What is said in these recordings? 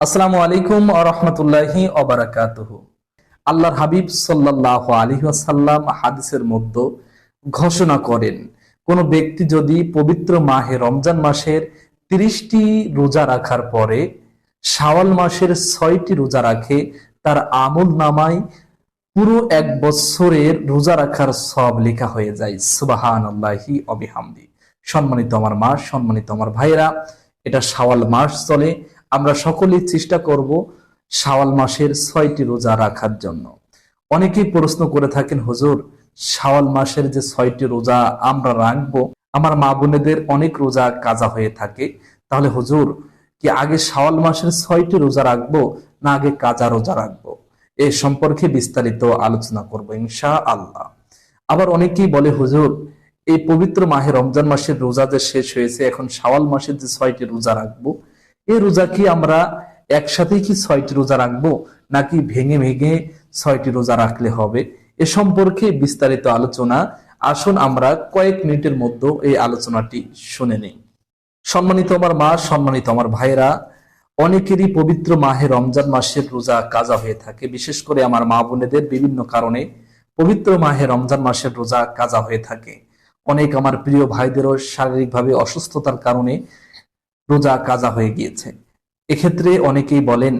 আসসালামু আলাইকুম আরহামতুল্লাহি অবরাকাতুহু আল্লাহর হাবিব সাল্লাহ আলী আসাল্লাম হাদিসের মধ্যে ঘোষণা করেন, কোন ব্যক্তি যদি পবিত্র মাহে রমজান মাসের তিরিশটি রোজা রাখার পরে শাওয়াল মাসের ছয়টি রোজা রাখে, তার আমল নামায় পুরো এক বছরের রোজা রাখার সব লেখা হয়ে যায় সুবাহান আল্লাহি অবিহামদি সম্মানিত আমার মা, সম্মানিত আমার ভাইরা এটা শাওয়াল মাস চলে আমরা সকলেই চেষ্টা করব শাওয়াল মাসের ছয়টি রোজা রাখার জন্য। অনেকেই প্রশ্ন করে থাকেন, হুজুর, শাওয়াল মাসের যে ছয়টি রোজা আমরা রাখব, আমার মা বোনেদের অনেক রোজা কাজা হয়ে থাকে। তাহলে হুজুর, কি আগে শাওয়াল মাসের ছয়টি রোজা রাখব না আগে কাজা রোজা রাখব? এ সম্পর্কে বিস্তারিত আলোচনা করব ইনশা আল্লাহ আবার অনেকেই বলে, হুজুর, এই পবিত্র মাহে রমজান মাসের রোজা যে শেষ হয়েছে, এখন শাওয়াল মাসের যে ছয়টি রোজা রাখব এই রোজা কি আমরা একসাথে কি ছয়টি রোজা রাখব, নাকি ভেঙে ভেঙে ছয়টি রোজা রাখলে হবে? এ সম্পর্কে বিস্তারিত আলোচনা আসুন আমরা কয়েক মিনিটের মধ্যে এই আলোচনাটি শুনে নেই। সম্মানিত আমার মা, সম্মানিত আমার ভাইরা অনেকেরই পবিত্র মাহে রমজান মাসের রোজা কাজা হয়ে থাকে। বিশেষ করে আমার মা বোনেদের বিভিন্ন কারণে পবিত্র মাহে রমজান মাসের রোজা কাজা হয়ে থাকে। অনেক আমার প্রিয় ভাইদেরও শারীরিকভাবে অসুস্থতার কারণে রোজা কাজা হয়ে গিয়েছে। এক্ষেত্রে অনেকেই বলেন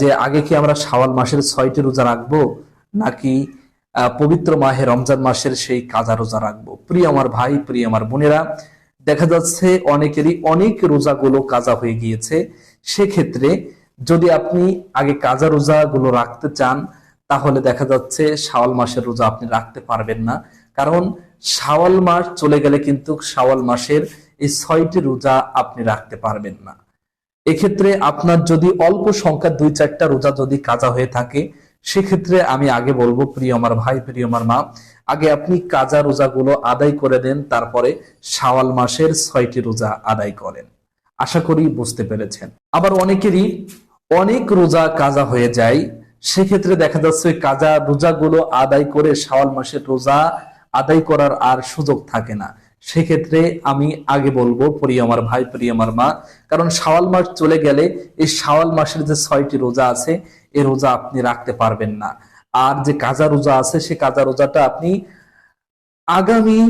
যে আগে কি আমরা শাওয়াল মাসের ছয়টি রোজা রাখব, নাকি পবিত্র মাহে রমজান মাসের সেই কাজা রোজা রাখব? প্রিয় আমার ভাই, প্রিয় আমার বোনেরা, দেখা যাচ্ছে অনেকেরই অনেক রোজাগুলো কাজা হয়ে গিয়েছে। সেক্ষেত্রে যদি আপনি আগে কাজা রোজা গুলো রাখতে চান, তাহলে দেখা যাচ্ছে শাওয়াল মাসের রোজা আপনি রাখতে পারবেন না। কারণ শাওয়াল মাস চলে গেলে কিন্তু শাওয়াল মাসের এই ছয়টি রোজা আপনি রাখতে পারবেন না। এক্ষেত্রে আপনার যদি অল্প সংখ্যার দুই চারটা রোজা যদি কাজা হয়ে থাকে, সেক্ষেত্রে আমি আগে বলব, প্রিয় আমার ভাই, প্রিয় আমার মা, আগে আপনি কাজা রোজাগুলো আদায় করে দেন, তারপরে শাওয়াল মাসের ছয়টি রোজা আদায় করেন। আশা করি বুঝতে পেরেছেন। আবার অনেকেরই অনেক রোজা কাজা হয়ে যায়, সেক্ষেত্রে দেখা যাচ্ছে কাজা রোজাগুলো আদায় করে শাওয়াল মাসের রোজা আদায় করার আর সুযোগ থাকে না। সেক্ষেত্রে আমি আগে বলব প্রিয় আমার ভাই প্রিয় আমার মা। কারণ শাওয়াল মাস চলে গেলে এই শাওয়াল মাসের যে ছয়টি রোজা আছে এই রোজা আপনি রাখতে পারবেন না। আর যে কাজা রোজা আছে, সে কাজা রোজাটা আপনি আগামী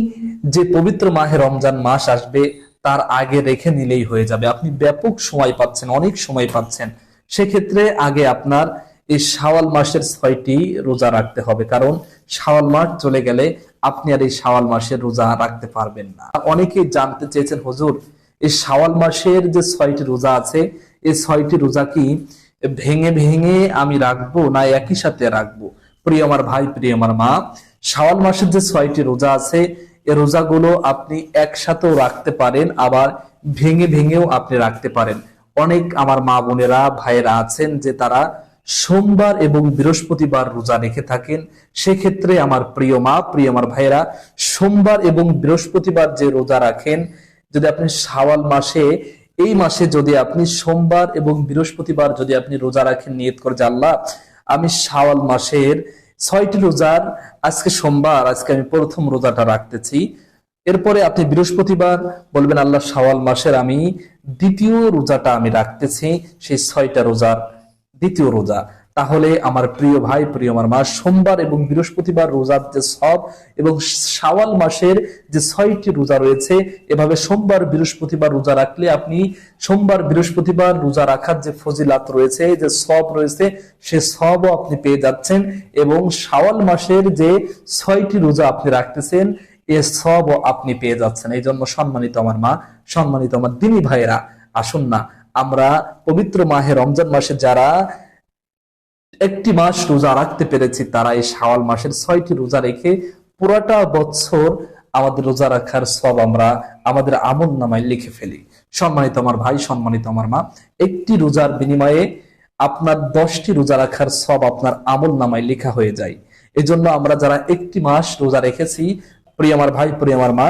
যে পবিত্র মাহে রমজান মাস আসবে, তার আগে রেখে নিলেই হয়ে যাবে। আপনি ব্যাপক সময় পাচ্ছেন, অনেক সময় পাচ্ছেন। সেক্ষেত্রে আগে আপনার এই শাওয়াল মাসের ছয়টি রোজা রাখতে হবে। কারণ শাওয়াল মাস চলে গেলে আপনি আর এই শাওয়াল মাসের রোজা রাখতে পারবেন না। অনেকেই জানতে চেয়েছেন, হুজুর, এই শাওয়াল মাসের যে ছয়টি রোজা আছে, এই ছয়টি রোজা কি ভেঙে ভেঙে আমি রাখব না একই সাথে রাখব? প্রিয় আমার ভাই, প্রিয় আমার মা, শাওয়াল মাসের যে ছয়টি রোজা আছে এই রোজাগুলো আপনি একসাথেও রাখতে পারেন, আবার ভেঙে ভেঙেও আপনি রাখতে পারেন। অনেক আমার মা বোনেরা, ভাইয়েরা আছেন যে তারা সোমবার এবং বৃহস্পতিবার রোজা রেখে থাকেন, সেক্ষেত্রে আমার প্রিয় মা, প্রিয় আমার ভাইয়েরা, সোমবার এবং বৃহস্পতিবার যে রোজা রাখেন, যদি আপনি শাওয়াল মাসে, এই মাসে যদি আপনি সোমবার এবং বৃহস্পতিবার যদি আপনি রোজা রাখেন নিয়ত করে আল্লাহ, আমি শাওয়াল মাসের ছয়টি রোজার আজকে সোমবার, আজকে আমি প্রথম রোজাটা রাখতেছি। এরপরে আপনি বৃহস্পতিবার বলবেন, আল্লাহ, শাওয়াল মাসের আমি দ্বিতীয় রোজাটা আমি রাখতেছি, সেই ছয়টা রোজার দ্বিতীয় রোজা। তাহলে আমার প্রিয় ভাই, প্রিয় আমার মা, সোমবার এবং বৃহস্পতিবার রোজার যে সব এবং শাওয়াল মাসের যে ছয়টি রোজা রয়েছে, এভাবে সোমবার, বৃহস্পতিবার রোজা রাখলে আপনি সোমবার, বৃহস্পতিবার রোজা রাখার যে ফজিলাত রয়েছে, যে সব রয়েছে, সে সবও আপনি পেয়ে যাচ্ছেন এবং শাওয়াল মাসের যে ছয়টি রোজা আপনি রাখতেছেন, এ সবও আপনি পেয়ে যাচ্ছেন। এই জন্য সম্মানিত আমার মা, সম্মানিত আমার দিনী ভাইয়েরা, আসুন না আমরা পবিত্র মাহে রমজান মাসে যারা একটি মাস রোজা রাখতে পেরেছি, তারা এই শাওয়াল মাসের ছয়টি রোজা রেখে পুরাটা বছর আমাদের রোজা রাখার সব আমরা আমাদের আমল নামায় লিখে ফেলি। সম্মানিত আমার ভাই, সম্মানিত আমার মা, একটি রোজার বিনিময়ে আপনার দশটি রোজা রাখার সব আপনার আমল নামায় লেখা হয়ে যায়। এজন্য আমরা যারা একটি মাস রোজা রেখেছি, প্রিয় আমার ভাই, প্রিয় আমার মা,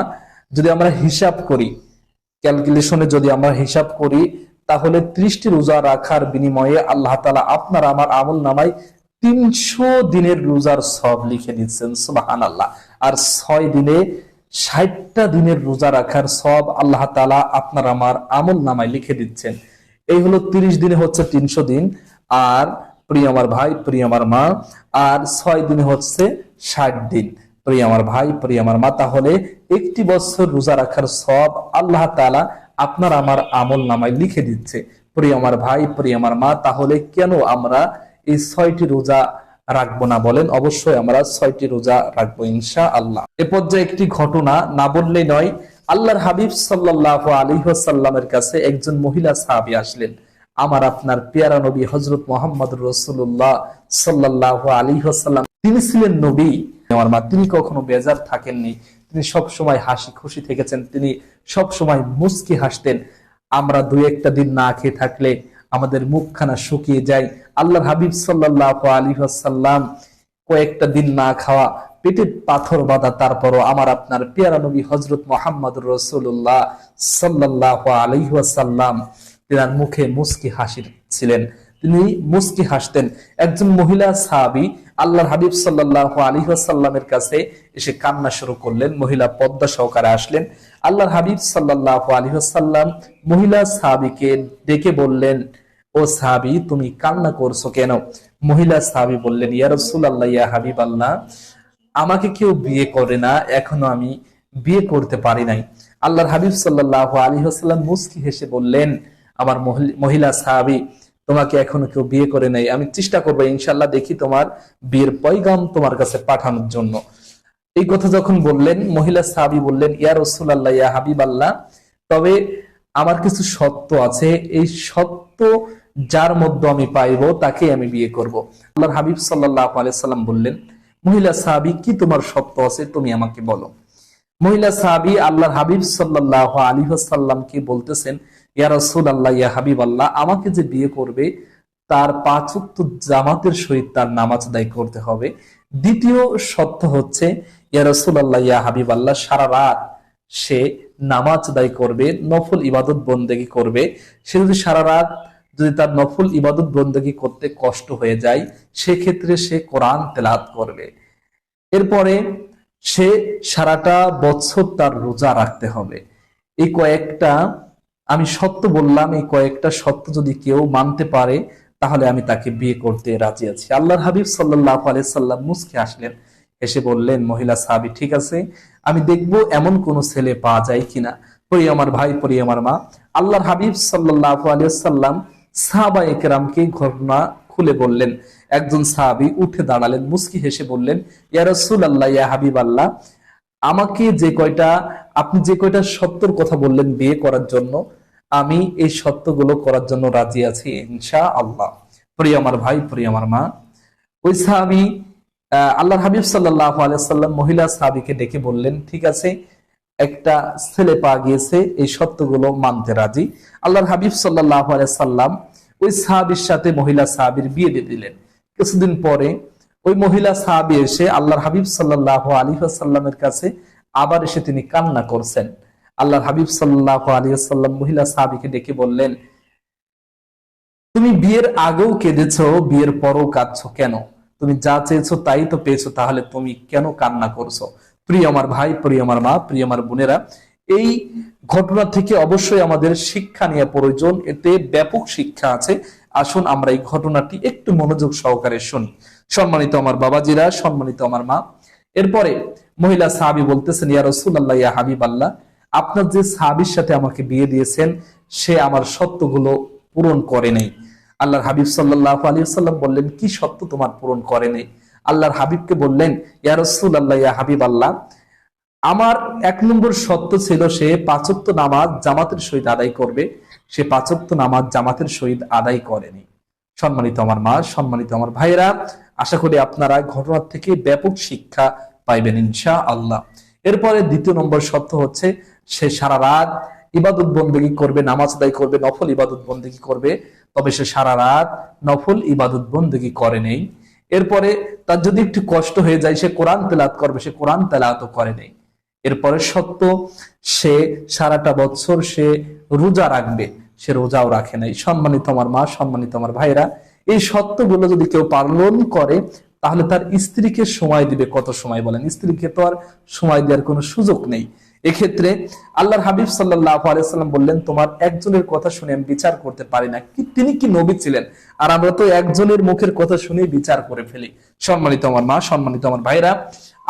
যদি আমরা হিসাব করি, ক্যালকুলেশনে যদি আমরা হিসাব করি তাহলে ত্রিশটি রোজা রাখার বিনিময়ে আল্লাহ তালা আপনার আমার আমল নামায় তিনশো দিনের রোজার সব লিখে দিচ্ছেন সুবাহান আল্লাহ আর ছয় দিনে ষাটটা দিনের রোজা রাখার সব আল্লাহ তালা আপনার আমার আমল নামায় লিখে দিচ্ছেন। এই হলো তিরিশ দিনে হচ্ছে তিনশো দিন, আর প্রিয় আমার ভাই, প্রিয় আমার মা, আর ছয় দিনে হচ্ছে ষাট দিন। প্রিয় আমার ভাই, প্রিয় আমার মা, তাহলে একটি বছর রোজা রাখার সব আল্লাহ তাআলা আপনার আমার আমল নামায় লিখে দিচ্ছে। প্রিয় আমার ভাই, প্রিয় আমার মা, তাহলে কেন আমরা এই ছয়টি রোজা রাখব না বলেন? অবশ্যই আমরা ছয়টি রোজা রাখব ইনশা আল্লাহ এ পর্যায়ে একটি ঘটনা না বললেই নয়, আল্লাহর হাবিব সাল্লাহ আলী সাল্লামের কাছে একজন মহিলা সাহাবি আসলেন। আমার আপনার পেয়ারা নবী হজরত মোহাম্মদ রসুল্লাহ সাল্লাহ আলী সাল্লাম তিনি ছিলেন নবী। আমার মা, তিনি কখনো বেজার থাকেননি। তিনি সব সময় হাসি খুশি থেকেছেন, তিনি সব সময় মুস্কি হাসতেন। আমরা দুই একটা দিন না খেয়ে থাকলে আমাদের মুখখানা শুকিয়ে যায়। আল্লাহর হাবিব সাল্লাহ আলী সাল্লাম কয়েকটা দিন না খাওয়া পেটে পাথর বাঁধা, তারপরও আমার আপনার পেয়ারা নবী হজরত মোহাম্মদ রসুল্লাহ সাল্লাহ আলহাসাল্লাম তেনার মুখে মুস্কি হাসির ছিলেন। তিনি মুস্কি হাসতেন। একজন মহিলা সাহাবি আল্লাহর হাবিব সাল্লাহ আলহাসাল্লামের কাছে এসে কান্না শুরু করলেন, মহিলা পদ্মা সহকারে আসলেন। আল্লাহর হাবিব সাল্লাহ আলহাসাল্লাম মহিলা সাহাবিকে ডেকে বললেন, ও সাহাবি, তুমি কান্না করছ কেন? মহিলা সাহাবি বললেন, ইয়া রসুল্লাহ ইয়া হাবিব আল্লাহ আমাকে কেউ বিয়ে করে না, এখনও আমি বিয়ে করতে পারি নাই। আল্লাহর হাবিব সাল্লাহ আলী হাসাল্লাম মুস্কি হেসে বললেন, আমার মহিলা সাহাবি তোমাকে এখনও কেউ বিয়ে করে নাই। আমি চেষ্টা করব ইনশাল্লাহ দেখি তোমার বিয়ের পয়গাম তোমার কাছে পাঠানোর জন্য। এই কথা যখন বললেন, মহিলা সাহাবি বললেন, ইয়া রসুল্লাহ ইয়া হাবিব আল্লাহ তবে আমার কিছু সত্য আছে। এই সত্য যার মধ্যে আমি পাইব তাকে আমি বিয়ে করব। আল্লাহর হাবিব সাল্লাহ আলাইসাল্লাম বললেন, মহিলা সাহাবি, কি তোমার সত্য আছে? তুমি আমাকে বলো। মহিলা সাহাবি আল্লাহর হাবিব সাল্লাহ আলী সাল্লামকে বলতেছেন আমাকে যে বিয়ে করবে, তার পাঁচ ওয়াক্ত জামাতের সহিত তার নামাজ আদায় করতে হবে। দ্বিতীয় সত্য হচ্ছে, ইয়া রসুল আল্লাহ ইয়া হাবিব আল্লাহ সারা রাত সে নামাজ আদায় করবে, নফল ইবাদত বন্দেগি করবে। সে যদি সারা রাত যদি তার নফল ইবাদত বন্দেগি করতে কষ্ট হয়ে যায়, সেক্ষেত্রে সে কোরআন তেলাত করবে। এরপরে সে সারাটা বছর তার রোজা রাখতে হবে। এই কয়েকটা আমি সত্য বললাম, এই কয়েকটা সত্য যদি কেউ মানতে পারে, তাহলে আমি তাকে বিয়ে করতে রাজি আছি। আল্লাহর হাবিব সাল্লাহ আলাইসাল্লাম মুসকে আসলেন, এসে বললেন, মহিলা সাহাবি, ঠিক আছে, আমি দেখব এমন কোন ছেলে পাওয়া যায় কিনা। পরি আমার ভাই পরি আমার মা, আল্লাহর হাবিব সাল্লাহ আলিয়াল্লাম সাহাবা একরামকে ঘটনা খুলে বললেন। একজন সাহাবি উঠে দাঁড়ালেন, মুস্কি হেসে বললেন, ইয়া রসুল আল্লাহ ইয়া হাবিব আল্লাহ আমাকে যে কয়টা আপনি যে কয়টা সত্যর কথা বললেন বিয়ে করার জন্য আমি এই সত্যগুলো করার জন্য রাজি আছি ইনশা আল্লাহ প্রিয় আমার ভাই প্রিয় আমার মা ওই সাহাবি আহ, আল্লাহর হাবিব সাল্লাহ আলাইসাল্লাম মহিলা সাহাবিকে ডেকে বললেন ঠিক আছে একটা ছেলে পাওয়া গিয়েছে এই সত্যগুলো মানতে রাজি। আল্লাহর হাবিব সাল্লাহ আলাইসাল্লাম ওই সাহাবির সাথে মহিলা সাহাবির বিয়ে দিয়ে দিলেন। কিছুদিন পরে ওই মহিলা সাহাবি এসে আল্লাহর হাবিব সাল্লাহ আলী সাল্লামের কাছে আবার এসে তিনি কান্না করছেন। আল্লাহর হাবিব সাল্লাহ আলী সাল্লাম মহিলা সাহাবিকে ডেকে বললেন, তুমি বিয়ের আগেও কেঁদেছ, বিয়ের পরও কাঁদছো কেন? তুমি যা চেয়েছো তাই তো পেয়েছ, তাহলে তুমি কেন কান্না করছ? প্রিয় আমার ভাই, প্রিয় আমার মা, প্রিয় আমার বোনেরা, এই ঘটনা থেকে অবশ্যই আমাদের শিক্ষা নিয়ে প্রয়োজন। এতে ব্যাপক শিক্ষা আছে। আসুন আমরা এই ঘটনাটি একটু মনোযোগ সহকারে শুনি। সম্মানিত আমার বাবাজিরা, সম্মানিত আমার মা। এরপরে মহিলা সাহাবি বলতেছেন, ইয়া রসুল্লাহ ইয়া হাবিব আল্লাহ আপনার যে সাহাবির সাথে আমাকে বিয়ে দিয়েছেন, সে আমার সত্যগুলো পূরণ করে নেই। আল্লাহর হাবিব সাল্লাহ আলী সাল্লাম বললেন, কি সত্য তোমার পূরণ করে নেই? আল্লাহর হাবিবকে বললেন, ইয়া রসুল আল্লাহ ইয়া হাবিব আল্লাহ আমার এক নম্বর সত্য ছিল সে পাচক্ত নামাজ জামাতের সহিত আদায় করবে। সে পাচক্ত নামাজ জামাতের সহিত আদায় করেনি। সম্মানিত আমার মা, সম্মানিত আমার ভাইয়েরা আশা করি আপনারা ঘটনার থেকে ব্যাপক শিক্ষা পাইবেন ইনশা আল্লাহ এরপরে দ্বিতীয় নম্বর সত্য হচ্ছে, সে সারা রাত ইবাদত বন্দেগি করবে, নামাজ আদায় করবে, নফল ইবাদত বন্দেগি করবে, তবে সে সারা রাত নফল ইবাদত বন্দেগি করে নেই। এরপরে তার যদি একটু কষ্ট হয়ে যায়, সে কোরআন তেলাত করবে, সে কোরআন তেলাতও করে নেই। এরপরে সত্য সে সারাটা বছর সে রোজা রাখবে, সে রোজাও রাখে নাই। সম্মানিত আমার মা, সম্মানিত আমার ভাইরা এই সত্যগুলো যদি কেউ পালন করে, তাহলে তার স্ত্রীকে সময় দিবে কত সময় বলেন? স্ত্রীকে তো আর সময় দেওয়ার কোনো সুযোগ নেই। এক্ষেত্রে আল্লাহর হাবিব সাল্লাহ আলাইসাল্লাম বললেন, তোমার একজনের কথা শুনে আমি বিচার করতে পারি না। কি তিনি কি নবী ছিলেন? আর আমরা তো একজনের মুখের কথা শুনে বিচার করে ফেলি। সম্মানিত আমার মা, সম্মানিত আমার ভাইরা,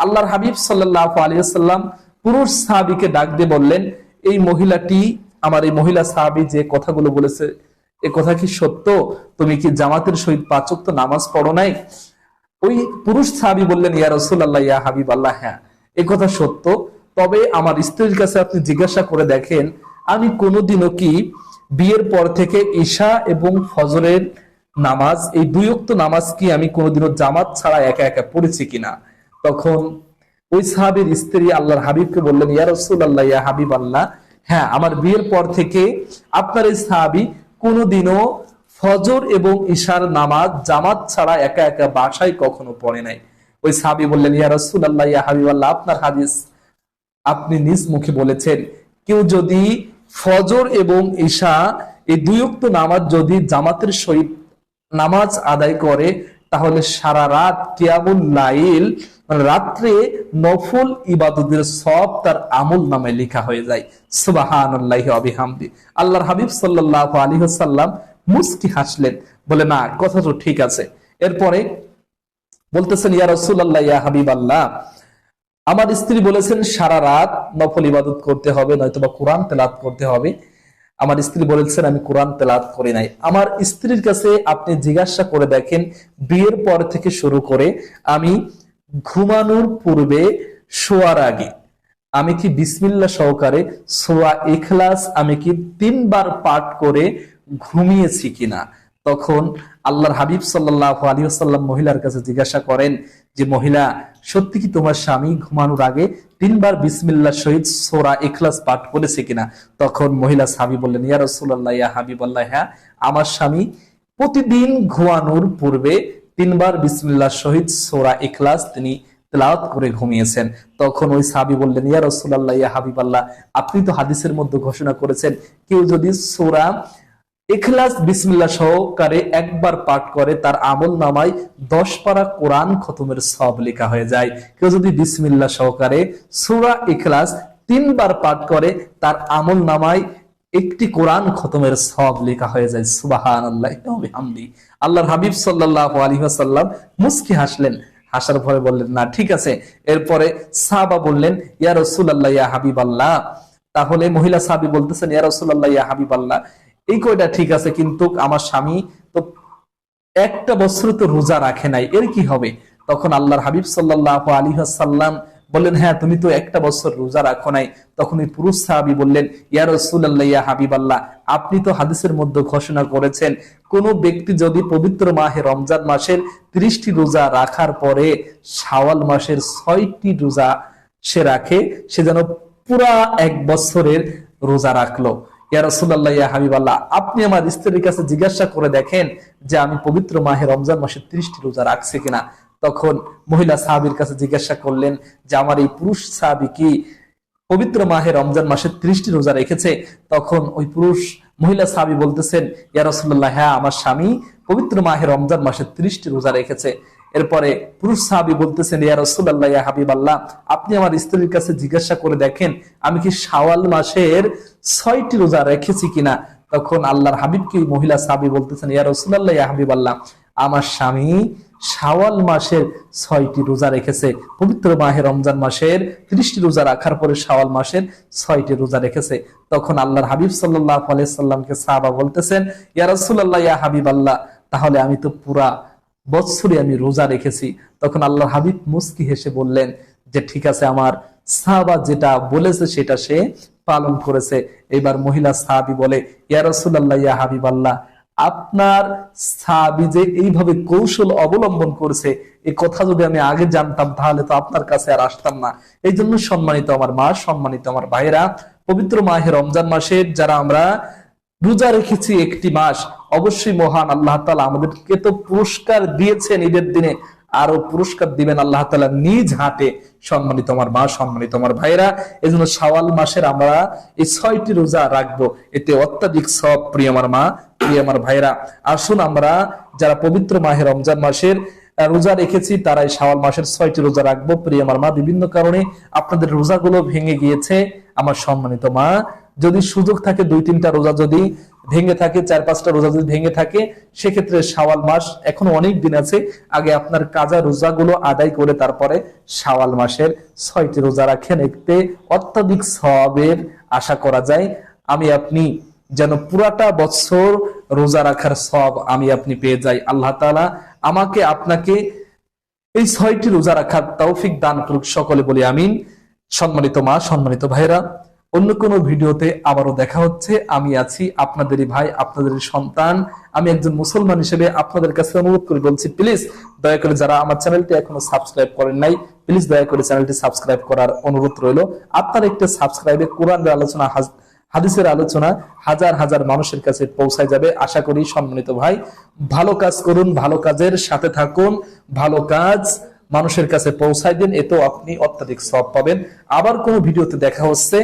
আল্লাহর হাবিব সাল্লাহ আলিয়াল্লাম পুরুষ সাহাবিকে ডাক দিয়ে বললেন, এই মহিলাটি, আমার এই মহিলা সাহাবি যে কথাগুলো বলেছে এ কথা কি সত্য? তুমি কি জামাতের সহিত পাচক তো নামাজ পড়ো নাই? ওই পুরুষ সাহাবি বললেন, ইয়া রসুল্লাহ ইয়া হাবিব আল্লাহ হ্যাঁ এ কথা সত্য। তবে আমার স্ত্রীর কাছে আপনি জিজ্ঞাসা করে দেখেন, আমি কোনোদিনও কি বিয়ের পর থেকে ঈশা এবং ফজরের নামাজ, এই দুই অক্ত নামাজ কি আমি কোনোদিনও জামাত ছাড়া একা একা পড়েছি কিনা? তখন ওই সাহাবির স্ত্রী আল্লাহর হাবিবকে বললেন, ইয়া রসুল আল্লাহ ইয়া হাবিব আল্লাহ হ্যাঁ আমার বিয়ের পর থেকে আপনার এই সাহাবি কোনোদিনও ফজর এবং ঈশার নামাজ জামাত ছাড়া একা একা বাসায় কখনো পড়ে নাই। ওই সাহাবি বললেন, ইয়া রসুল ইয়া হাবিবাল্লাহ, আপনার হাদিস আপনি নিজ মুখে বলেছেন। কেউ যদি ফজর এবং ঈশা এই দুই উক্ত নামাজ যদি জামাতের সহিত নামাজ আদায় করে তাহলে সারা রাত কিয়ামুল লাইল মানে রাত্রে নফল ইবাদতের সব তার আমল নামে লেখা হয়ে যায়। সুবাহানুল্লাহি আবিহামদি আল্লাহর হাবিব সাল্লাহ আলী সাল্লাম মুস্কি হাসলেন, বলে, না, কথা তো ঠিক আছে। এরপরে বলতেছেন, ইয়া রসুল্লাহ ইয়া হাবিব আল্লাহ আমার স্ত্রী বলেছেন, সারা রাত নফল ইবাদত করতে হবে নয়তো বা কোরআন তেলাত করতে হবে। আমার স্ত্রী বলেছেন আমি কোরআন তেলাত করি নাই। আমার স্ত্রীর কাছে আপনি জিজ্ঞাসা করে দেখেন, বিয়ের পর থেকে শুরু করে আমি ঘুমানোর পূর্বে শোয়ার আগে। আমি কি বিসমিল্লা সহকারে সোয়া এখলাস আমি কি তিনবার পাঠ করে ঘুমিয়েছি কিনা? তখন আল্লাহর হাবিব সাল্লাহ আলী সাল্লাম মহিলার কাছে জিজ্ঞাসা করেন যে, মহিলা, সত্যি কি তোমার স্বামী ঘুমানোর আগে তিনবার বিসমিল্লা শহীদ সোরা ইখলাস পাঠ করেছে কিনা? তখন মহিলা স্বামী বললেন, ইয়া রসুল্লাহ ইয়া হাবিব আল্লাহ হ্যাঁ আমার স্বামী প্রতিদিন ঘুমানোর পূর্বে তিনবার বিসমিল্লা শহীদ সোরা ইখলাস তিনি করে ঘুমিয়েছেন। তখন ওই সাহাবি বললেন, ইয়া রসুল্লাহ ইয়া হাবিব আল্লাহ আপনি তো হাদিসের মধ্যে ঘোষণা করেছেন, কেউ যদি সোরা ইখলাস বিসমিল্লা সহকারে একবার পাঠ করে তার আমল নামায় দশ পারা কোরআন খতমের সব লেখা হয়ে যায়। কেউ যদি বিসমিল্লা সহকারে সুরা ইখলাস তিনবার পাঠ করে তার আমল নামায় একটি কোরআন খতমের সব লেখা হয়ে যায়। সুবাহান আল্লাহ আল্লাহর হাবিব সাল্লাহ মুস্কি হাসলেন। হাসার পরে বললেন, না, ঠিক আছে। এরপরে সাহাবা বললেন, ইয়া রসুল আল্লাহ ইয়া হাবিব আল্লাহ তাহলে মহিলা সাহাবি বলতেছেন, ইয়া রসুল আল্লাহ ইয়া হাবিব আল্লাহ এই কয়টা ঠিক আছে কিন্তু আমার স্বামী তো একটা বছর তো রোজা রাখে নাই, এর কি হবে? তখন আল্লাহর হাবিব সাল্লাহ আলী সাল্লাম বললেন হ্যাঁ তুমি তো একটা বছর রোজা রাখো নাই। তখন ওই পুরুষ সাহাবি বললেন, ইয়া রসুল্লাহ ইয়া হাবিব আল্লাহ আপনি তো হাদিসের মধ্যে ঘোষণা করেছেন, কোন ব্যক্তি যদি পবিত্র মাহে রমজান মাসের ত্রিশটি রোজা রাখার পরে শাওয়াল মাসের ছয়টি রোজা সে রাখে, সে যেন পুরা এক বছরের রোজা রাখল। ইয়া রসুল্লাহ ইয়া হাবিবাল্লাহ, আপনি আমার স্ত্রীর কাছে জিজ্ঞাসা করে দেখেন যে আমি পবিত্র মাহে রমজান মাসে ত্রিশটি রোজা রাখছি কিনা। তখন মহিলা সাহাবির কাছে জিজ্ঞাসা করলেন যে, আমার এই পুরুষ সাহাবি কি পবিত্র মাহে রমজান মাসে ত্রিশটি রোজা রেখেছে? তখন ওই পুরুষ মহিলা সাহাবি বলতেছেন, ইয়া রসুল্লাহ হ্যাঁ আমার স্বামী পবিত্র মাহে রমজান মাসে ত্রিশটি রোজা রেখেছে। এরপরে পুরুষ সাহাবি বলতেছেন, ইয়া রসুল্লাহ ইয়া হাবিব আল্লাহ আপনি আমার স্ত্রীর কাছে জিজ্ঞাসা করে দেখেন, আমি কি শাওয়াল মাসের ছয়টি রোজা রেখেছি কিনা? তখন আল্লাহর হাবিবকে মহিলা সাহাবি বলতেছেন, ইয়া রসুল্লাহ ইয়া হাবিব আল্লাহ আমার স্বামী শাওয়াল মাসের ছয়টি রোজা রেখেছে। পবিত্র মাহে রমজান মাসের ত্রিশটি রোজা রাখার পরে শাওয়াল মাসের ছয়টি রোজা রেখেছে। তখন আল্লাহর হাবিব সাল্লাহ আলাইসাল্লামকে সাহাবা বলতেছেন, ইয়া রসুল্লাহ ইয়া হাবিব আল্লাহ তাহলে আমি তো পুরা বৎসরে আমি রোজা রেখেছি। তখন আল্লাহ হাবিব মুস্কি হেসে বললেন, যে ঠিক আছে, আমার সাহাবা যেটা বলেছে সেটা সে পালন করেছে। এবার মহিলা সাহাবি বলে, ইয়া রসুল্লাহ ইয়া হাবিব আল্লাহ আপনার সাহাবি যে এইভাবে কৌশল অবলম্বন করছে এই কথা যদি আমি আগে জানতাম, তাহলে তো আপনার কাছে আর আসতাম না। এই জন্য সম্মানিত আমার মা, সম্মানিত আমার ভাইরা পবিত্র মাহে রমজান মাসের যারা আমরা রোজা রেখেছি একটি মাস। অবশ্যই মহান আল্লাহ তালা আমাদেরকে তো পুরস্কার দিয়েছেন ঈদের দিনে। আরও পুরস্কার দিবেন আল্লাহ তালা নিজ হাতে। সম্মানিত আমার মা, সম্মানিত আমার ভাইরা এই জন্য সাওয়াল মাসের আমরা এই ছয়টি রোজা রাখব। এতে অত্যাধিক সব প্রিয় আমার মা, প্রিয় আমার ভাইরা আসুন আমরা যারা পবিত্র মাহে রমজান মাসের রোজা রেখেছি তারাই শাওয়াল মাসের ছয়টি রোজা রাখব। প্রিয় আমার মা, বিভিন্ন কারণে আপনাদের রোজাগুলো ভেঙে গিয়েছে। আমার সম্মানিত মা যদি সুযোগ থাকে দুই, তিনটা রোজা যদি ভেঙে থাকে, চার, পাঁচটা রোজা যদি ভেঙে থাকে, সেক্ষেত্রে শাওয়াল মাস এখনও অনেক দিন আছে। আগে আপনার কাজা রোজাগুলো আদায় করে তারপরে শাওয়াল মাসের ছয়টি রোজা রাখেন। এতে অত্যাধিক সবের আশা করা যায়। আমি আপনি যেন পুরাটা বছর রোজা রাখার সব আমি আপনি পেয়ে যাই। আল্লাহ তাআলা আমাকে, আপনাকে এই ছয়টি রোজা রাখার তৌফিক দান করুক। সকলে বলি আমিন। সম্মানিত মা, সম্মানিত ভাইরা অন্য কোনো ভিডিওতে আবারও দেখা হচ্ছে। আমি আছি আপনাদেরই ভাই, আপনাদেরই সন্তান। আমি একজন মুসলমান হিসেবে আপনাদের কাছে অনুরোধ করে বলছি প্লিজ দয়া করে যারা আমার চ্যানেলটি এখনও সাবস্ক্রাইব করেন নাই প্লিজ দয়া করে চ্যানেলটি সাবস্ক্রাইব করার অনুরোধ রইল। আপনার একটা সাবস্ক্রাইবে কোরআনের আলোচনা হাদিসের আলোচনা হাজার হাজার মানুষের কাছে পৌঁছায় যাবে। আশা করি সম্মানিত ভাই, ভালো কাজ করুন, ভালো কাজের সাথে থাকুন, ভালো কাজ মানুষের কাছে পৌঁছায় দিন, এতেও আপনি অত্যাধিক সব পাবেন। আবার কোনো ভিডিওতে দেখা হচ্ছে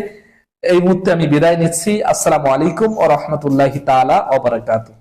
এই মুহূর্তে আমি বিদায় নিচ্ছি। আসসালামু আলাইকুম ও রহমতুল্লাহ তালা ওয়া বারাকাতুহু।